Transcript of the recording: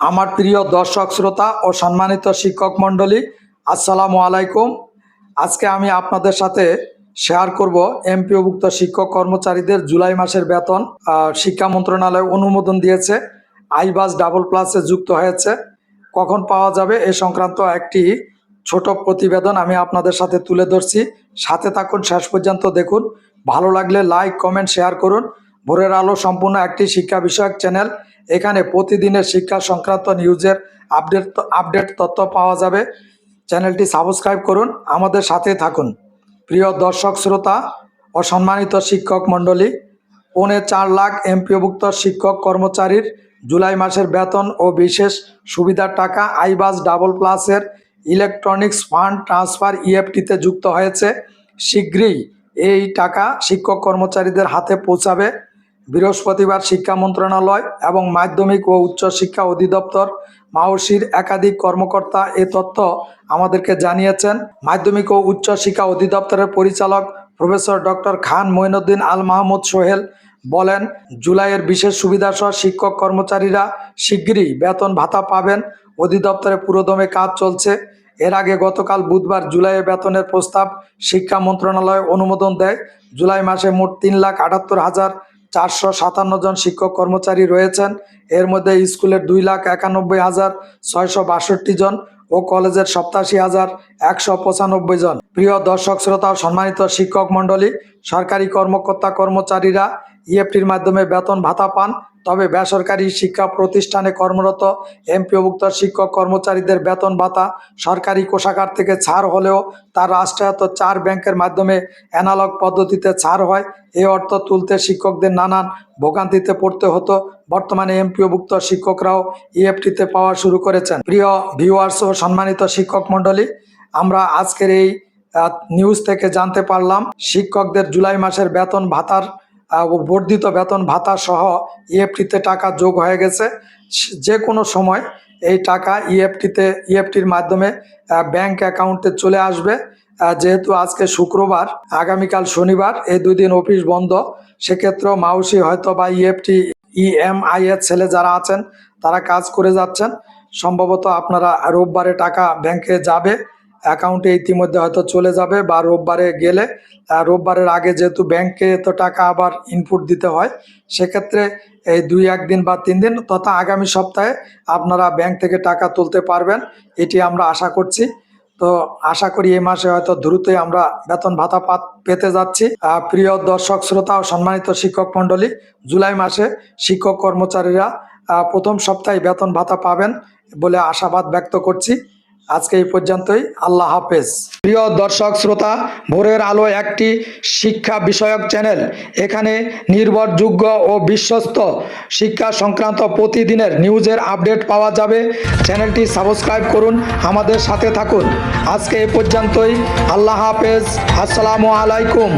আমার প্রিয় দর্শক, শ্রোতা ও সম্মানিত শিক্ষক মণ্ডলী, আসসালামু আলাইকুম। আজকে আমি আপনাদের সাথে শেয়ার করব এমপিওভুক্ত শিক্ষক কর্মচারীদের জুলাই মাসের বেতন শিক্ষা মন্ত্রণালয় অনুমোদন দিয়েছে। আইবাস ডাবল প্লাসে যুক্ত হয়েছে। কখন পাওয়া যাবে এ সংক্রান্ত একটি ছোট প্রতিবেদন আমি আপনাদের সাথে তুলে ধরছি। সাথে থাকুন, শেষ পর্যন্ত দেখুন। ভালো লাগলে লাইক কমেন্ট শেয়ার করুন। ভোরের আলো সম্পূর্ণ একটি শিক্ষা বিষয়ক চ্যানেল এখানে প্রতিদিনের শিক্ষা সংক্রান্ত নিউজের আপডেট আপডেট তথ্য পাওয়া যাবে। চ্যানেলটি সাবস্ক্রাইব করুন, আমাদের সাথে থাকুন। প্রিয় দর্শক, শ্রোতা ও সম্মানিত শিক্ষক মণ্ডলী, পৌনে চার লাখ এমপিওভুক্ত শিক্ষক কর্মচারীর জুলাই মাসের বেতন ও বিশেষ সুবিধার টাকা আইবাস ডাবল প্লাসের ইলেকট্রনিক্স ফান্ড ট্রান্সফার ইএফটিতে যুক্ত হয়েছে। শীঘ্রই এই টাকা শিক্ষক কর্মচারীদের হাতে পৌঁছাবে। বৃহস্পতিবার শিক্ষা মন্ত্রণালয় এবং মাধ্যমিক ও উচ্চ শিক্ষা অধিদপ্তর, মাওসির একাধিক কর্মকর্তা এ তথ্য আমাদেরকে জানিয়েছেন। মাধ্যমিক ও উচ্চ শিক্ষা অধিদপ্তরের পরিচালক প্রফেসর ডক্টর খান মঈনুদ্দিন আল মাহমুদ সোহেল বলেন, জুলাইয়ের বিশেষ সুবিধাসহ শিক্ষক কর্মচারীরা শিগগিরই বেতন ভাতা পাবেন। অধিদপ্তরে পুরোদমে কাজ চলছে। এর আগে গতকাল বুধবার জুলাইয়ে বেতনের প্রস্তাব শিক্ষা মন্ত্রণালয় অনুমোদন দেয়। জুলাই মাসে মোট তিন লাখ আটাত্তর হাজার চারশো সাতান্ন জন শিক্ষক কর্মচারী রয়েছেন। এর মধ্যে স্কুলের দুই লাখ একানব্বই হাজার ছয়শো বাষট্টি জন ও কলেজের সপ্তাশি হাজার একশো পঁচানব্বই জন। প্রিয় দর্শক, শ্রোতা সম্মানিত শিক্ষক মণ্ডলী, সরকারি কর্মকর্তা কর্মচারীরা ইএফটির মাধ্যমে বেতন ভাতা পান। তবে বেসরকারি শিক্ষা প্রতিষ্ঠানে কর্মরত এমপিওভুক্ত শিক্ষক কর্মচারীদের বেতন ভাতা সরকারি কোষাগার থেকে ছাড় হলেও তার রাষ্ট্রায়ত্ত চার ব্যাংকের মাধ্যমে অ্যানালগ পদ্ধতিতে ছাড় হয়। এ অর্থ তুলতে শিক্ষকদের নানান ভোগান্তিতে পড়তে হতো। বর্তমানে এমপিওভুক্ত শিক্ষকরাও ইএফটিতে পাওয়া শুরু করেছেন। প্রিয় ভিউয়ার্স ও সম্মানিত শিক্ষক মণ্ডলী, আমরা আজকের এই নিউজ থেকে জানতে পারলাম, শিক্ষকদের জুলাই মাসের বেতন ভাতার বর্ধিত বেতন ভাতা সহ ইএফটিতে টাকা যোগ হয়ে গেছে। যে কোনো সময় এই টাকা ইএফটিতে ইএফটির মাধ্যমে আহ, ব্যাংক অ্যাকাউন্টে চলে আসবে। যেহেতু আজকে শুক্রবার আগামীকাল শনিবার এই দুই দিন অফিস বন্ধ সেক্ষেত্রেও মাউসি হয়তো বা ইএফটি ইএমআই এর ছেলে যারা আছেন তারা কাজ করে যাচ্ছেন। সম্ভবত আপনারা রোববারে টাকা ব্যাংকে যাবে। অ্যাকাউন্টে ইতিমধ্যে হয়তো চলে যাবে বা রোববারে গেলে রোববারের আগে যেহেতু ব্যাংকে তো টাকা আবার ইনপুট দিতে হয়, সেক্ষেত্রে এই দুই, একদিন বা তিন দিন তথা আগামী সপ্তাহে আপনারা ব্যাংক থেকে টাকা তুলতে পারবেন, এটি আমরা আশা করছি। তো আশা করি এই মাসে হয়তো দ্রুতই আমরা বেতন ভাতা পাত- যাচ্ছি। প্রিয় দর্শক, শ্রোতা ও সম্মানিত শিক্ষক মণ্ডলী, জুলাই মাসে শিক্ষক কর্মচারীরা প্রথম সপ্তাহে বেতন ভাতা পাবেন বলে আশাবাদ ব্যক্ত করছি। আজকে এই পর্যন্তই। আল্লাহ হাফেজ। প্রিয় দর্শক, শ্রোতা, ভোরের আলো একটি শিক্ষা বিষয়ক চ্যানেল। এখানে নির্ভরযোগ্য ও বিশ্বস্ত শিক্ষা সংক্রান্ত প্রতিদিনের নিউজের আপডেট পাওয়া যাবে। চ্যানেলটি সাবস্ক্রাইব করুন, আমাদের সাথে থাকুন। আজকে এই পর্যন্তই। আল্লাহ হাফেজ। আসসালামু আলাইকুম।